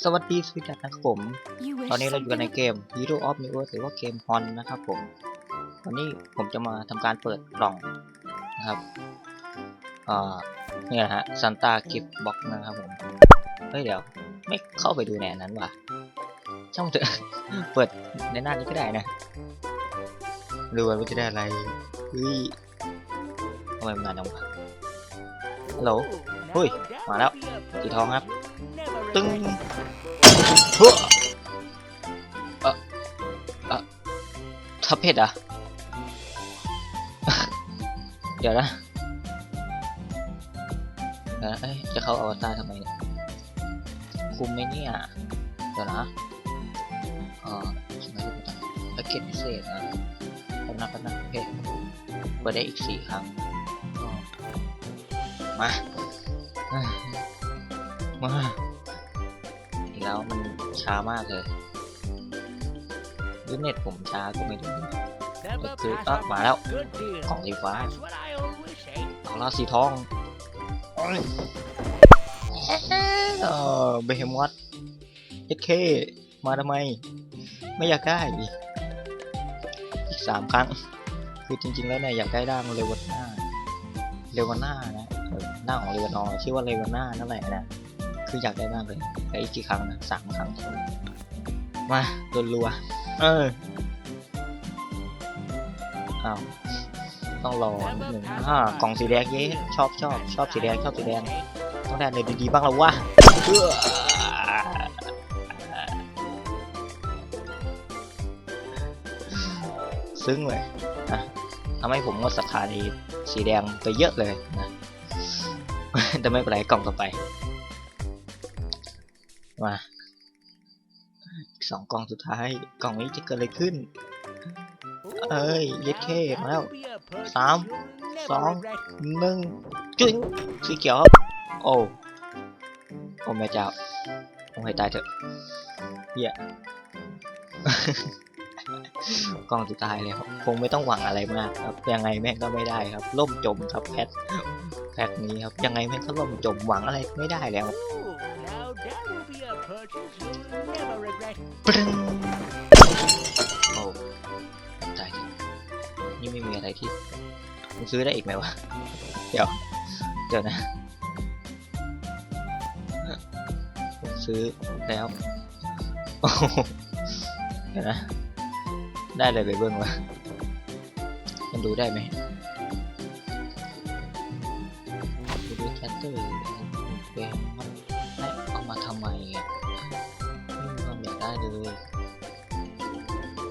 สวัสดีสวัสดีนะครับผม ตอนนี้เราอยู่กันในเกม Hero of New Earth หรือว่าเกมฮอนนะครับผม วันนี้ผมจะมาทำการเปิดกล่องนะครับเอ่อนี่นะฮะ Santa Gift Box นะครับผม เฮ้ยเดี๋ยว ไม่เข้าไปดูในอันนั้นว่ะ ช่างมันเถอะ เปิดในหน้านี้ก็ได้นะ ดูว่าจะได้อะไรเฮ้ยทำไมมันนานจังวะฮัลโหลเฮ้ย มาแล้วสีทองครับ ตึงเฮ้อเออเออทับเพชรอะ เดี๋ยวนะเดี๋ยวนะเอ้ยจะเข้าอวตารทำไมเนี่ยคุมไหมเนี่ยเดี๋ยวนะเออสมัยรูปต่างแพ็กเกจพิเศษนะผมนับกันนะเพชรเปิดได้อีกสี่ครั้งมา มา แล้วมันช้ามากเลยหรือเน็ตผมช้าก็ไม่รู้ก็คือก็มาแล้วกล่องสีฟ้าเอาล่าสีทองโอ้ยเออเบฮมอสเอเคมาทำไม ไม่อยากได้ อีกสามครั้ง คือจริง ๆ แล้วเนี่ยอยากได้ร่างเลวาน่าเลวาน่านะเออหน้าของเลวานอร์ชื่อว่าเลวาน่านั่นแหละนะ คืออยากได้มากเลยแต่อีกกี่ครั้งนะสามครั้ง มารัวๆเอออ้าวต้องรอนิดหนึ่งอ่ากล่องสีแดงเย้ชอบชอบชอบสีแดงชอบสีแดงต้องได้เลยดีๆบ้างแล้ววะเอื้อซึ้งเลยนะทำให้ผมงดศรัทธาในสีแดงไปเยอะเลยนะแต่ไม่เป็นไรกล่องต่อไป มาสองกล่องสุดท้ายกล่องนี้จะเกิดอะไรขึ้น เอ้ยเย็ดเข้มาแล้วสามสองหนึ่งจุ้งสีเขียวครับโอ้โอ้แม่เจ้าผมให้ตายเถอะเหี้ยกล่องสุดท้ายเลยครับคงไม่ต้องหวังอะไรมากครับ ยังไงแม่งก็ไม่ได้ครับ ล่มจมครับแพทแพทนี้ครับ ยังไงแม่งก็ล่มจมหวังอะไรไม่ได้แล้ว ปรึ้งโอ้ตายแล้วนี่ไม่มีอะไรที่มึงซื้อได้อีกไหมวะเดี๋ยวเเลย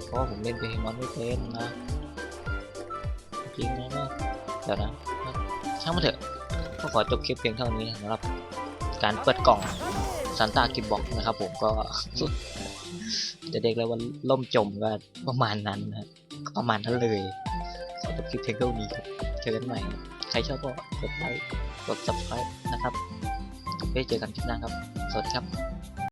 เพราะผมเล่นเกมมอนไม่เป็นนะ จริงนะเนี่ยเดี๋ยวนะ ช่างมันเถอะก็ขอจบคลิปเพียงเท่านี้สำหรับการเปิดกล่องซันตากิบบ็อกนะครับผมก็จะเด็กเลยว่าล่มจมก็ประมาณนั้นนะประมาณนั้นเลยขอจบคลิปเพียงเท่านี้ครับเจอกันใหม่ ใครชอบก็กดไลค์กด subscribe นะครับไว้เจอกันคลิปหน้าครับ สวัสดีครับ